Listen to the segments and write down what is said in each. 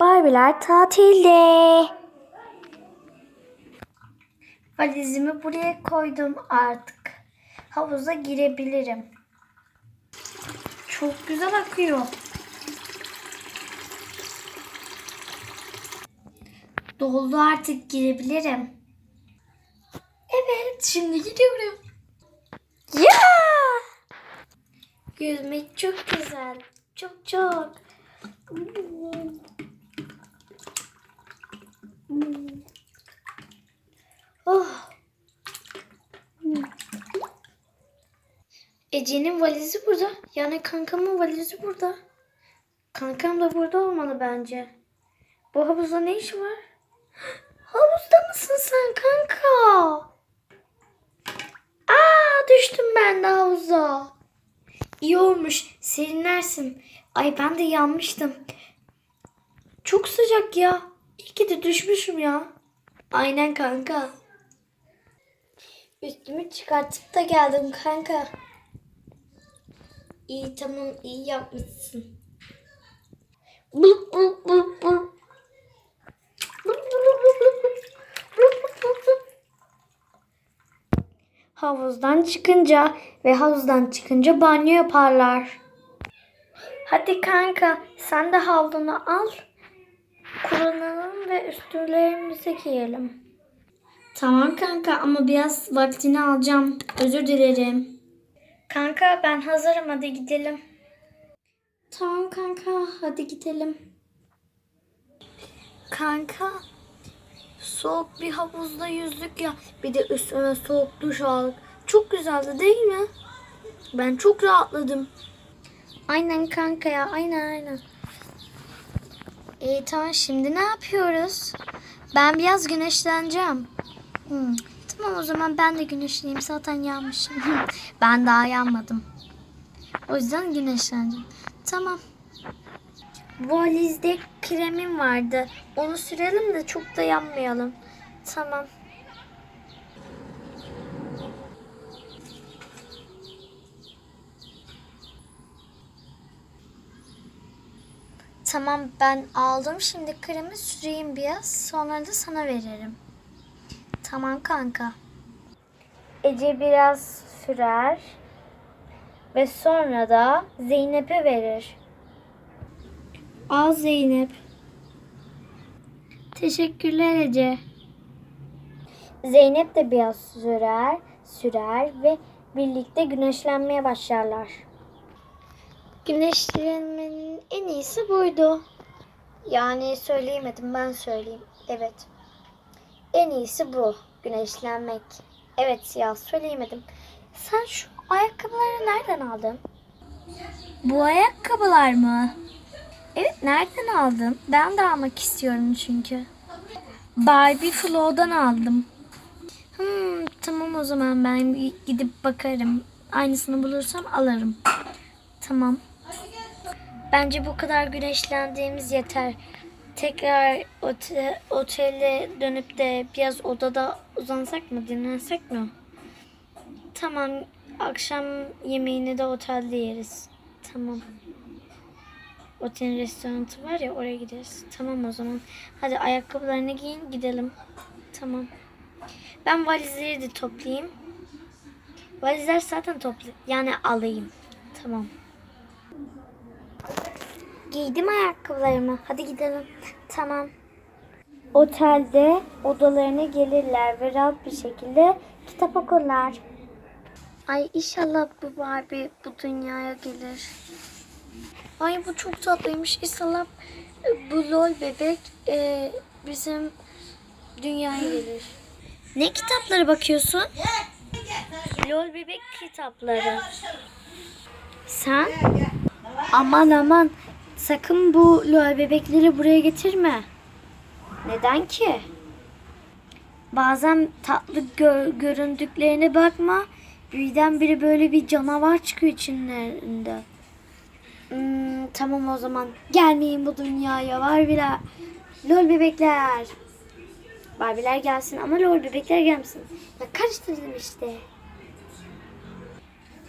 Barbiler tatilde. Valizimi buraya koydum artık. Havuza girebilirim. Çok güzel akıyor. Doldu artık girebilirim. Evet şimdi gidiyorum. Ya! Yüzmek çok güzel. Çok çok. Ece'nin valizi burada. Yani kankamın valizi burada. Kankam da burada olmalı bence. Bu havuzda ne işi var? Havuzda mısın sen kanka? Aa düştüm ben de havuza. İyi olmuş. Serinlersin. Ay ben de yanmıştım. Çok sıcak ya. İyi ki de düşmüşüm ya. Aynen kanka. Üstümü çıkartıp da geldim kanka. İyi tamam iyi yapmışsın. Havuzdan çıkınca ve havuzdan çıkınca banyo yaparlar. Hadi kanka sen de havlunu al. Kullanalım ve üstlerimizi giyelim. Tamam kanka ama biraz vaktini alacağım. Özür dilerim. Kanka ben hazırım hadi gidelim. Tamam kanka hadi gidelim. Kanka soğuk bir havuzda yüzdük ya. Bir de üstüne soğuk duş aldık. Çok güzeldi değil mi? Ben çok rahatladım. Aynen kanka ya aynen aynen. İyi tamam şimdi ne yapıyoruz? Ben biraz güneşleneceğim. Hmm, Tamam o zaman ben de güneşleyeyim. Zaten yanmışım. ben daha yanmadım. O yüzden güneşleneceğim. Tamam. Valizde kremim vardı. Onu sürelim de çok da yanmayalım. Tamam. Tamam ben aldım. Şimdi kremi süreyim biraz. Sonra da sana veririm. Tamam kanka. Ece biraz sürer. Ve sonra da Zeynep'e verir. Al Zeynep. Teşekkürler Ece. Zeynep de biraz sürer, sürer ve birlikte güneşlenmeye başlarlar. Güneşlenmenin en iyisi buydu. Yani söyleyemedim ben söyleyeyim. Evet. En iyisi bu. Güneşlenmek. Evet ya söyleyemedim. Sen şu ayakkabıları nereden aldın? Bu ayakkabılar mı? Evet nereden aldın? Ben de almak istiyorum çünkü. Barbie Flow'dan aldım. Hmm, tamam o zaman ben gidip bakarım. Aynısını bulursam alırım. Tamam. Bence bu kadar güneşlendiğimiz yeter. Tekrar ote, otele dönüp de biraz odada uzansak mı, dinlensek mi? Tamam, akşam yemeğini de otelde yeriz. Tamam. Otelin restoranı var ya oraya gideriz. Tamam o zaman. Hadi ayakkabılarını giyin gidelim. Tamam. Ben valizleri de toplayayım. Valizler zaten toplu. Yani alayım. Tamam. Giydim ayakkabılarımı. Hadi gidelim. Tamam. Otelde odalarına gelirler ve rahat bir şekilde kitap okurlar. Ay inşallah bu Barbie bu dünyaya gelir. Ay bu çok tatlıymış. İnşallah bu lol bebek e, bizim dünyaya gelir. Ne kitapları bakıyorsun? Lol bebek kitapları. Sen? Aman aman sakın bu lol bebekleri buraya getirme. Neden ki? Bazen tatlı gö- göründüklerine bakma. Birdenbire böyle bir canavar çıkıyor içlerinde. Hmm, tamam o zaman. Gelmeyin bu dünyaya Barbiler. Lol bebekler. Barbiler gelsin ama lol bebekler gelmesin. Ya karıştırdım işte.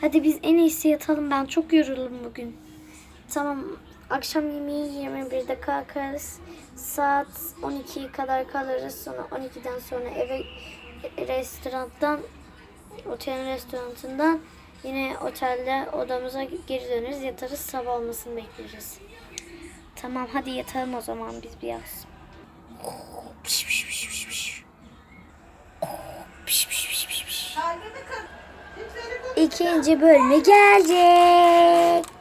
Hadi biz en iyisi yatalım. Ben çok yoruldum bugün. Tamam. Akşam yemeği 21'de kalkarız. Saat 12 kadar kalırız. Sonra 12'den sonra eve restorandan otelin restoranından yine otelde odamıza geri döneriz. Yatarız. Sabah olmasını bekleriz. Tamam hadi yatalım o zaman biz biraz. İkinci bölümü gelecek.